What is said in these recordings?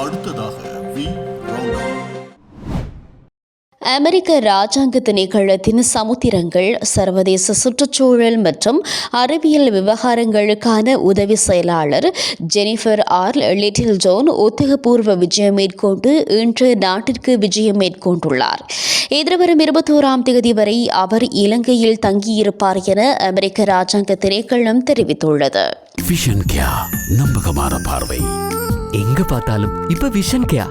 அடுத்ததாக வி. அமெரிக்க ராஜாங்க திணைக்களத்தின் சமுத்திரங்கள் சர்வதேச சுற்றுச்சூழல் மற்றும் அறிவியல் விவகாரங்களுக்கான உதவி செயலாளர் ஜெனிஃபர் ஆர். லிட்டில் ஜோன் உத்தியோகபூர்வ விஜயம் மேற்கொண்டு இன்று நாட்டிற்கு விஜயம் மேற்கொண்டுள்ளார். எதிர்வரும் இருபத்தோராம் தேதி வரை அவர் இலங்கையில் தங்கியிருப்பார் என அமெரிக்க ராஜாங்க திணைக்களம் தெரிவித்துள்ளது. நம்பகமான பார்வை. எங்க பார்த்தாலும் இப்ப விஷன் கேயா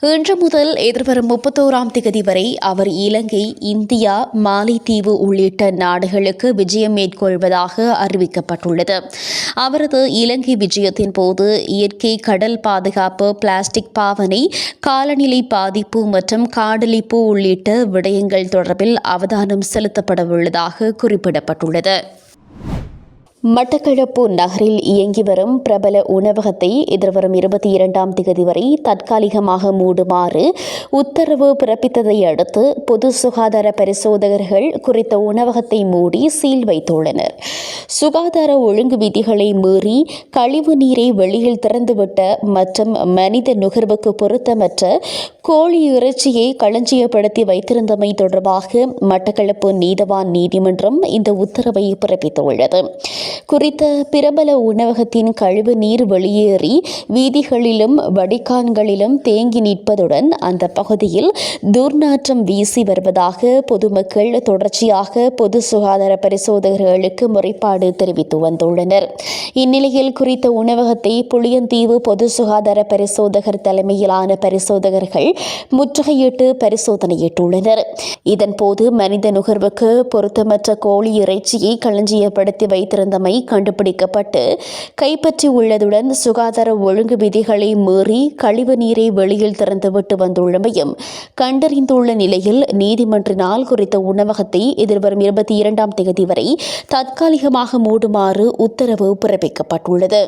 இன்று முதல் எதிர்வரும் முப்பத்தோராம் தேதி வரை அவர் இலங்கை இந்தியா மாலைத்தீவு உள்ளிட்ட நாடுகளுக்கு விஜயம் மேற்கொள்வதாக அறிவிக்கப்பட்டுள்ளது. அவரது இலங்கை விஜயத்தின் போது இயற்கை கடல் பாதுகாப்பு பிளாஸ்டிக் பாவனை காலநிலை பாதிப்பு மற்றும் காடழிப்பு உள்ளிட்ட விடயங்கள் தொடர்பில் அவதானம் செலுத்தப்படவுள்ளதாக குறிப்பிடப்பட்டுள்ளது. மட்டக்களப்பு நகரில் இயங்கி வரும் பிரபல உணவகத்தை எதிர்வரும் இருபத்தி இரண்டாம் தேதி வரை தற்காலிகமாக மூடுமாறு உத்தரவு பிறப்பித்ததை அடுத்து பொது சுகாதார பரிசோதகர்கள் குறித்த உணவகத்தை மூடி சீல் வைத்துள்ளனர். சுகாதார ஒழுங்கு விதிகளை மீறி கழிவு நீரை வெளியில் திறந்துவிட்ட மற்றும் மனித நுகர்வுக்கு பொருத்தமற்ற கோழி இறைச்சியை களஞ்சியப்படுத்தி வைத்திருந்தமை தொடர்பாக மட்டக்களப்பு நீதவான் நீதிமன்றம் இந்த உத்தரவை பிறப்பித்துள்ளது. குறித்த பிரபல உணவகத்தின் கழிவு நீர் வெளியேறி வீதிகளிலும் வடிகான்களிலும் தேங்கி நிற்பதுடன் அந்த பகுதியில் துர்நாற்றம் வீசி வருவதாக பொதுமக்கள் தொடர்ச்சியாக பொது சுகாதார பரிசோதகர்களுக்கு முறைப்பாடு தெரிவித்து வந்துள்ளனர். இந்நிலையில் குறித்த உணவகத்தை புளியந்தீவு பொது சுகாதார பரிசோதகர் தலைமையிலான பரிசோதகர்கள் முற்றுகையிட்டு பரிசோதனையிட்டுள்ளனர். இதன்போது மனித நுகர்வுக்கு பொருத்தமற்ற கோழி இறைச்சியை களஞ்சியப்படுத்தி வைத்திருந்த நிலைமை கண்டுபிடிக்கப்பட்டு கைப்பற்றி உள்ளதுடன் சுகாதார ஒழுங்கு விதிகளை மீறி கழிவு நீரை வெளியில் திறந்துவிட்டு வந்துள்ளமையும் கண்டறிந்துள்ள நிலையில் நீதிமன்றினால் குறித்த உணவகத்தை எதிர்வரும் இருபத்தி இரண்டாம் தேதி வரை தற்காலிகமாக மூடுமாறு உத்தரவு பிறப்பிக்கப்பட்டுள்ளது.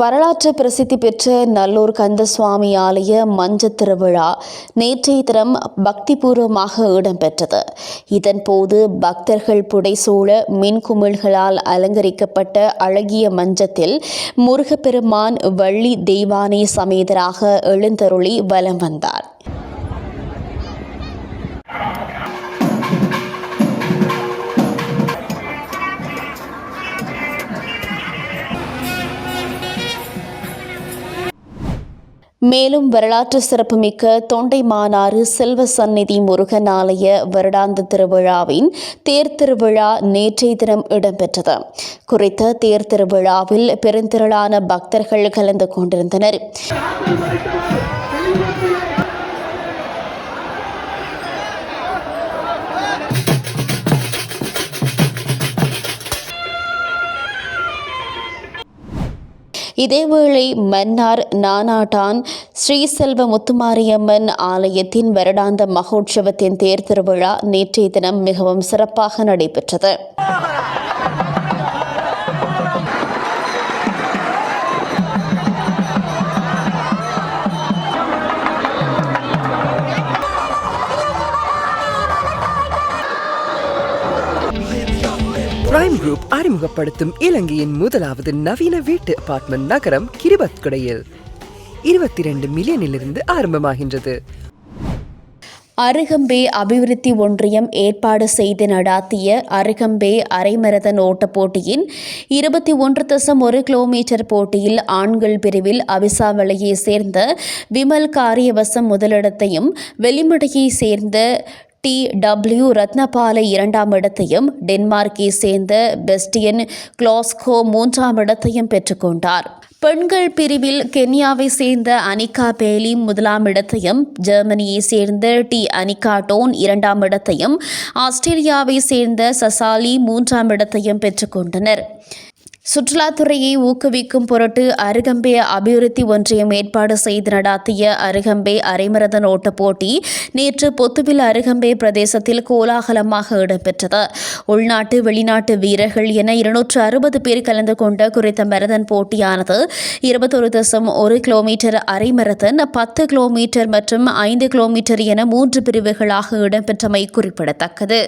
வரலாற்று பிரசித்தி பெற்ற நல்லூர் கந்தசுவாமி ஆலய மஞ்ச திருவிழா நேற்றைய தினம் பக்திபூர்வமாக இடம்பெற்றது. இதன்போது பக்தர்கள் புடைசூழ மின்குமிழ்களால் அலங்கரிக்கப்பட்ட அழகிய மஞ்சத்தில் முருகப்பெருமான் வள்ளி தெய்வானை சமேதராக எழுந்தருளி வலம் வந்தார். மேலும் வரலாற்று சிறப்புமிக்க தொண்டை மாநாறு செல்வ சந்நிதி முருகன் ஆலய வருடாந்த திருவிழாவின் தேர் திருவிழா நேற்றைய தினம் இடம்பெற்றது. குறித்த தேர் திருவிழாவில் பெருந்திரளான பக்தர்கள் கலந்து கொண்டிருந்தனர். இதேவேளை மன்னார் நானாட்டான் ஸ்ரீசெல்வ முத்துமாரியம்மன் ஆலயத்தின் வருடாந்த மகோற்சவத்தின் தேர் திருவிழா நேற்றைய தினம் மிகவும் சிறப்பாக நடைபெற்றது. சன் குரூப் அறிமுகப்படுத்தும் இலங்கையின் முதலாவது நவீன வீட்டு அபார்ட்மெண்ட் நகரம் கிரிபத்குடையில். இருபத்தி ரெண்டு மில்லியனிலிருந்து ஆரம்பமாகின்றது. அருகம்பே அபிவிருத்தி ஒன்றியம் ஏற்பாடு செய்து நடாத்திய அருகம்பே அரைமரதன் ஓட்டப் போட்டியின் இருபத்தி ஒன்று தசம் ஒரு கிலோமீட்டர் போட்டியில் ஆண்கள் பிரிவில் அவிசாவளையை சேர்ந்த விமல் காரியவசம் முதலிடத்தையும் வெளிமடையை சேர்ந்த டி. டபிள்யூ. ரத்னபாலை இரண்டாம் இடத்தையும் டென்மார்க்கை சேர்ந்த பெஸ்டியன் கிளாஸ்கோ மூன்றாம் இடத்தையும் பெற்றுக்கொண்டார். பெண்கள் பிரிவில் கென்யாவை சேர்ந்த அனிகா பேலி முதலாம் இடத்தையும் ஜெர்மனியை சேர்ந்த டி. அனிகா டோன் இரண்டாம் இடத்தையும் ஆஸ்திரேலியாவை சேர்ந்த சசாலி மூன்றாம் இடத்தையும் பெற்றுக்கொண்டனர். சுற்றுலாத்துறையை ஊக்குவிக்கும் பொருட்டு அருகம்பே அபிவிருத்தி ஒன்றியம் ஏற்பாடு செய்து நடாத்திய அருகம்பே அரைமரதன் ஓட்டப் போட்டி நேற்று பொத்துவில் அருகம்பே பிரதேசத்தில் கோலாகலமாக இடம்பெற்றது. உள்நாட்டு வெளிநாட்டு வீரர்கள் என இருநூற்று அறுபது பேர் கலந்து கொண்ட குறித்த மரதன் போட்டியானது இருபத்தொரு தசம் ஒரு கிலோமீட்டர் அரைமரதன் பத்து கிலோமீட்டர் மற்றும் ஐந்து கிலோமீட்டர் என மூன்று பிரிவுகளாக இடம்பெற்றமை குறிப்பிடத்தக்கது.